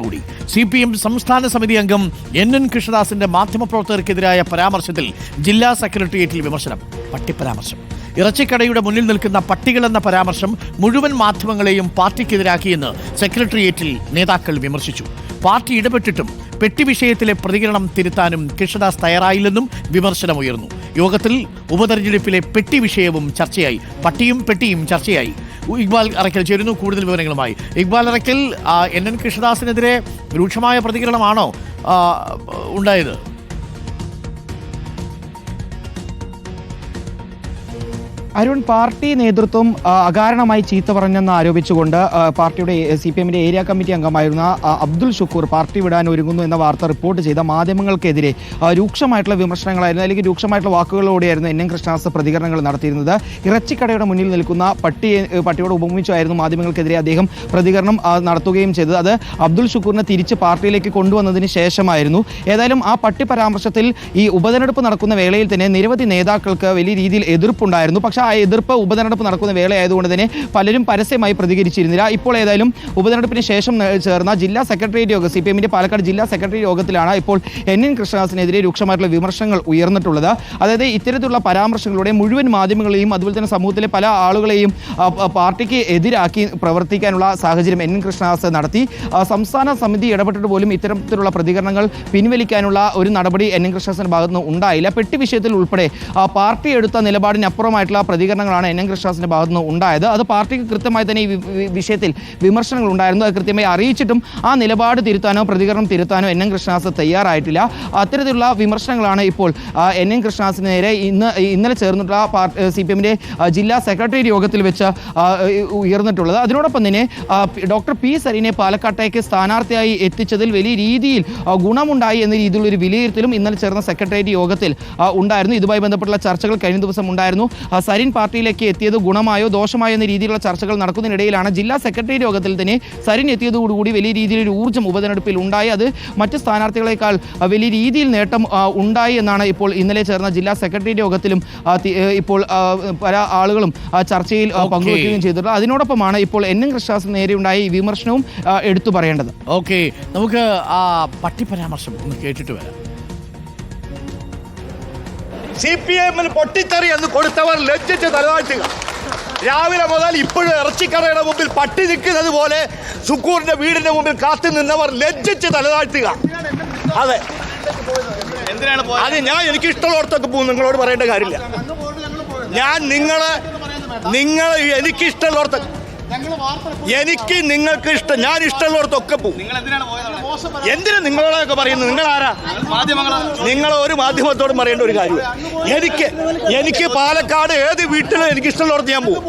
കൂടി. C P M സംസ്ഥാന സമിതി അംഗം എൻ എൻ കൃഷ്ണദാസിന്റെ മാധ്യമപ്രവർത്തകർക്കെതിരായ പരാമർശത്തിൽ ജില്ലാ സെക്രട്ടേറിയറ്റിൽ വിമർശനം. പട്ടിപ്പരാമർശം. ഇറച്ചിക്കടയുടെ മുന്നിൽ നിൽക്കുന്ന പട്ടികൾ എന്ന പരാമർശം മുഴുവൻ മാധ്യമങ്ങളെയും പാർട്ടിക്കെതിരാക്കിയെന്ന് സെക്രട്ടേറിയറ്റിൽ നേതാക്കൾ വിമർശിച്ചു. പാർട്ടി ഇടപെട്ടിട്ടും പെട്ടി വിഷയത്തിലെ പ്രതികരണം തിരുത്താനും കൃഷ്ണദാസ് തയ്യാറായില്ലെന്നും വിമർശനമുയർന്നു യോഗത്തിൽ ഉപതെരഞ്ഞെടുപ്പിലെ പെട്ടി വിഷയവും ചർച്ചയായി. പട്ടിയും പെട്ടിയും ചർച്ചയായി. ഇക്ബാൽ അറയ്ക്കൽ ചേരുന്നു. കൂടുതൽ വിവരങ്ങളുമായി. ഇക്ബാൽ അറയ്ക്കൽ എൻ എൻ കൃഷ്ണദാസിനെതിരെ രൂക്ഷമായ പ്രതികരണമാണോ ഉണ്ടായത്? അരുൺ പാർട്ടി നേതൃത്വം അകാരണമായി ചീത്ത പറഞ്ഞെന്ന് ആരോപിച്ചുകൊണ്ട് പാർട്ടിയുടെ സി പി എമ്മിന്റെ ഏരിയ കമ്മിറ്റി അംഗമായിരുന്ന അബ്ദുൽ ഷുക്കൂർ പാർട്ടി വിടാൻ ഒരുങ്ങുന്നു എന്ന വാർത്ത റിപ്പോർട്ട് ചെയ്ത മാധ്യമങ്ങൾക്കെതിരെ രൂക്ഷമായിട്ടുള്ള വിമർശനങ്ങളായിരുന്നു. അല്ലെങ്കിൽ രൂക്ഷമായിട്ടുള്ള വാക്കുകളോടെയായിരുന്നു എൻ എൻ കൃഷ്ണദാസ് പ്രതികരണങ്ങൾ നടത്തിയിരുന്നത്. ഇറച്ചിക്കടയുടെ മുന്നിൽ നിൽക്കുന്ന പട്ടി പട്ടിയോട് ഉപമിച്ചായിരുന്നു മാധ്യമങ്ങൾക്കെതിരെ അദ്ദേഹം പ്രതികരണം നടത്തുകയും ചെയ്തത്. അത് അബ്ദുൽ ഷുക്കൂറിനെ തിരിച്ച് പാർട്ടിയിലേക്ക് കൊണ്ടുവന്നതിന് ശേഷമായിരുന്നു. ഏതായാലും ആ പട്ടി പരാമർശത്തിൽ ഈ ഉപതെരഞ്ഞെടുപ്പ് നടക്കുന്ന വേളയിൽ തന്നെ നിരവധി നേതാക്കൾക്ക് വലിയ രീതിയിൽ എതിർപ്പുണ്ടായിരുന്നു. പക്ഷേ ആ എതിർപ്പ് ഉപതെരഞ്ഞെടുപ്പ് നടക്കുന്ന വേളയായതുകൊണ്ട് തന്നെ പലരും പരസ്യമായി പ്രതികരിച്ചിരുന്നില്ല. ഇപ്പോൾ ഏതായാലും ഉപതെരഞ്ഞെടുപ്പിന് ശേഷം ചേർന്ന ജില്ലാ സെക്രട്ടേറിയറ്റ് യോഗം സി പി എമ്മിന്റെ പാലക്കാട് ജില്ലാ സെക്രട്ടേറിയറ്റ് യോഗത്തിലാണ് ഇപ്പോൾ എൻ. എൻ. കൃഷ്ണദാസിനെതിരെ രൂക്ഷമായിട്ടുള്ള വിമർശനങ്ങൾ ഉയർന്നിട്ടുള്ളത്. അതായത് ഇത്തരത്തിലുള്ള പരാമർശങ്ങളുടെ മുഴുവൻ മാധ്യമങ്ങളെയും അതുപോലെ തന്നെ സമൂഹത്തിലെ പല ആളുകളെയും പാർട്ടിക്ക് എതിരാക്കി പ്രവർത്തിക്കാനുള്ള സാഹചര്യം എൻ. എൻ. കൃഷ്ണദാസ് നടത്തി. സംസ്ഥാന സമിതി ഇടപെട്ടിട്ട് പോലും ഇത്തരത്തിലുള്ള പ്രതികരണങ്ങൾ പിൻവലിക്കാനുള്ള ഒരു നടപടി എൻ. എൻ. കൃഷ്ണദാസിന്റെ ഭാഗത്തുനിന്ന് ഉണ്ടായില്ല. പെട്ടി വിഷയത്തിൽ ഉൾപ്പെടെ പാർട്ടി എടുത്ത നിലപാടിനപ്പുറമായിട്ടുള്ള പ്രതികരണങ്ങളാണ് എൻ എൻ കൃഷ്ണദാസിന്റെ ഭാഗത്തു നിന്ന് ഉണ്ടായത്. അത് പാർട്ടിക്ക് കൃത്യമായി തന്നെ ഈ വിഷയത്തിൽ വിമർശനങ്ങൾ ഉണ്ടായിരുന്നു. അത് കൃത്യമായി അറിയിച്ചിട്ടും ആ നിലപാട് തിരുത്താനോ പ്രതികരണം തിരുത്താനോ എൻ എൻ കൃഷ്ണദാസ് തയ്യാറായിട്ടില്ല. അത്തരത്തിലുള്ള വിമർശനങ്ങളാണ് ഇപ്പോൾ എൻ എൻ കൃഷ്ണദാസിന് നേരെ ഇന്ന് ഇന്നലെ ചേർന്നിട്ടുള്ള പാർട്ടി സി പി എമ്മിന്റെ ജില്ലാ സെക്രട്ടേറിയറ്റ് യോഗത്തിൽ വെച്ച് ഉയർന്നിട്ടുള്ളത്. അതിനോടൊപ്പം തന്നെ ഡോക്ടർ പി സരീനെ പാലക്കാട്ടേക്ക് സ്ഥാനാർത്ഥിയായി എത്തിച്ചതിൽ വലിയ രീതിയിൽ ഗുണമുണ്ടായി എന്ന രീതിയിലുള്ള ഒരു വിലയിരുത്തലും ഇന്നലെ ചേർന്ന സെക്രട്ടേറിയറ്റ് യോഗത്തിൽ ഉണ്ടായിരുന്നു. ഇതുമായി ബന്ധപ്പെട്ടുള്ള ചർച്ചകൾ കഴിഞ്ഞ ദിവസം ഉണ്ടായിരുന്നു. ആ, സരിൻ പാർട്ടിയിലേക്ക് എത്തിയത് ഗുണമായോ ദോഷമായോ എന്ന രീതിയിലുള്ള ചർച്ചകൾ നടക്കുന്നതിനിടയിലാണ് ജില്ലാ സെക്രട്ടറി യോഗത്തിൽ തന്നെ സരിൻ എത്തിയതോടുകൂടി വലിയ രീതിയിലൊരു ഊർജം ഉപതെരഞ്ഞെടുപ്പിൽ ഉണ്ടായി. അത് മറ്റ് സ്ഥാനാർത്ഥികളെക്കാൾ വലിയ രീതിയിൽ നേട്ടം ഉണ്ടായി എന്നാണ് ഇപ്പോൾ ഇന്നലെ ചേർന്ന ജില്ലാ സെക്രട്ടറി യോഗത്തിലും ഇപ്പോൾ പല ആളുകളും ചർച്ചയിൽ. പങ്കുവയ്ക്കുകയും ചെയ്തിട്ടുള്ളത് അതിനോടൊപ്പമാണ് ഇപ്പോൾ എൻ എൻ കൃഷ്ണദാസിന് നേരെയുണ്ടായ ഈ വിമർശനവും എടുത്തു പറയേണ്ടത്. ഓക്കെ. നമുക്ക് ആ പട്ടി പരാമർശം ഒന്ന് കേട്ടിട്ട് വരാം. സി പി എമ്മിന് പൊട്ടിത്തെറി എന്ന് കൊടുത്തവർ ലജ്ജിച്ച് തലതാഴ്ത്തുക. രാവിലെ മുതൽ ഇപ്പോഴും ഇറച്ചിക്കടയുടെ മുമ്പിൽ പട്ടി നിൽക്കുന്നത് പോലെ സുക്കൂറിന്റെ വീടിന്റെ മുമ്പിൽ കാത്തു നിന്നവർ ലജ്ജിച്ച് തലതാഴ്ത്തുക. അതെ. അത് ഞാൻ എനിക്ക് ഇഷ്ടമുള്ളടത്തൊക്കെ പോകും. നിങ്ങളോട് പറയേണ്ട കാര്യമില്ല. ഞാൻ നിങ്ങളെ നിങ്ങൾ എനിക്ക് ഇഷ്ടമുള്ളടത്ത് എനിക്ക് നിങ്ങൾക്ക് ഇഷ്ടം. ഞാൻ ഇഷ്ടമുള്ളടത്തൊക്കെ പോകും. എന്തിനാ നിങ്ങളോടൊക്കെ പറയുന്നത്? നിങ്ങൾ ആരാ നിങ്ങൾ ഒരു മാധ്യമത്തോടും പറയേണ്ട ഒരു കാര്യം എനിക്ക് എനിക്ക് പാലക്കാട് ഏത് വീട്ടിലും എനിക്ക് ഇഷ്ടമുള്ളവർക്ക് ഞാൻ പോകും.